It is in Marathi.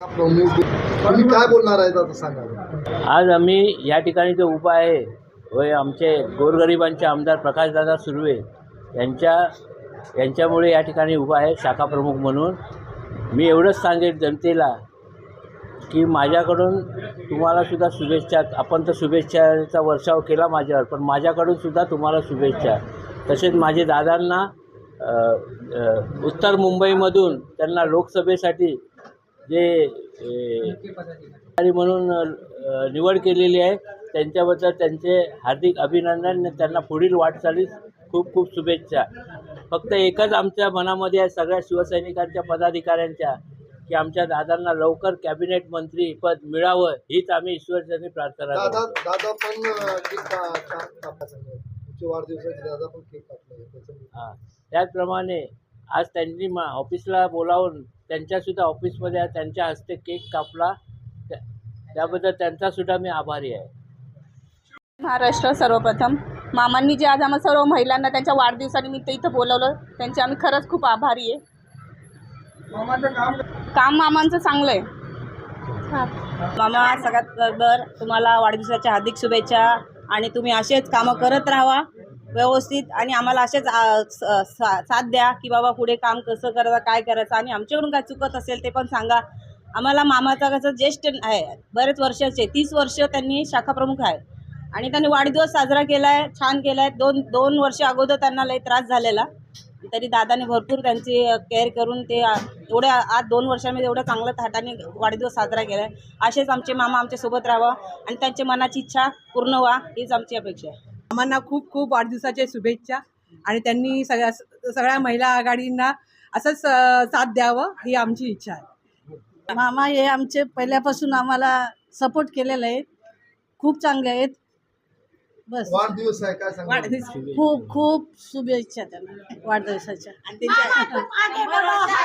तुम्ही काय बोलणार आहेत आता सांगा. आज आम्ही या ठिकाणी जो उभा आहे होय आमचे गोरगरिबांचे आमदार प्रकाशदादा सुर्वे यांच्या यांच्यामुळे या ठिकाणी उभा आहे शाखा प्रमुख म्हणून. मी एवढंच सांगेन जनतेला की माझ्याकडून तुम्हालासुद्धा शुभेच्छा आपण तर शुभेच्छाचा वर्षाव केला माझ्यावर पण माझ्याकडून सुद्धा तुम्हाला शुभेच्छा. तसेच माझे दादांना उत्तर मुंबईमधून त्यांना लोकसभेसाठी जे म्हणून निवड केलेली आहे त्यांच्याबद्दल त्यांचे हार्दिक अभिनंदन त्यांना पुढील वाटचालीस खूप खूप शुभेच्छा. फक्त एकच आमच्या मनामध्ये आहे सगळ्या शिवसैनिकांच्या पदाधिकाऱ्यांच्या की आमच्या दादांना लवकर कॅबिनेट मंत्री पद मिळावं हीच आम्ही ईश्वरचरणी प्रार्थना दादा करतो. दादा पण वाढदिवसाचे दादा पण केक कापला त्याचं त्याचप्रमाणे आज त्यांनी मा ऑफिसला बोलावून त्यांच्यासुद्धा ऑफिसमध्ये आज त्यांच्या हस्ते केक कापला. त्या त्याबद्दल त्यांचासुद्धा मी आभारी आहे. महाराष्ट्र सर्वप्रथम. मामांनी जे आज आम्हा सर्व महिलांना त्यांच्या वाढदिवसानिमित्त इथं बोलवलं त्यांचे आम्ही खरंच खूप आभारी आहे. काम मामांचं चांगलं आहे. मामा सगळ्यात अगोदर तुम्हाला वाढदिवसाच्या हार्दिक शुभेच्छा आणि तुम्ही असेच कामं करत राहा व्यवस्थित आणि आम्हाला असेच स- सा- साथ द्या की बाबा पुढे काम कसं करायचं काय करायचं आणि आमच्याकडून काय चुकत असेल ते पण सांगा. आम्हाला मामाचा कसं ज्येष्ठ आहे बरेच वर्षाचे तीस वर्ष त्यांनी शाखाप्रमुख आहे. आणि त्यांनी वाढदिवस साजरा केला आहे छान केला आहे दोन दोन वर्ष अगोदर त्यांना लई त्रास झालेला. तरी दादाने भरपूर त्यांची केअर करून ते एवढ्या आज दोन वर्षामध्ये एवढं चांगलं थाटाने वाढदिवस साजरा केला आहे असेच आमचे मामा आमच्यासोबत राहावं आणि त्यांच्या मनाची इच्छा पूर्ण व्हा हीच आमची अपेक्षा आहे. मामांना खूप खूप वाढदिवसाच्या शुभेच्छा. आणि त्यांनी सगळ्या सगळ्या महिला आघाडींना असंच साथ द्यावं ही आमची इच्छा आहे. मामा हे आमचे पहिल्यापासून आम्हाला सपोर्ट केलेलं आहे. खूप चांगले आहेत. बस. वाढदिवस आहे काय सांगा? वाढदिवस. खूप खूप शुभेच्छा त्यांना. वाढदिवसाच्या.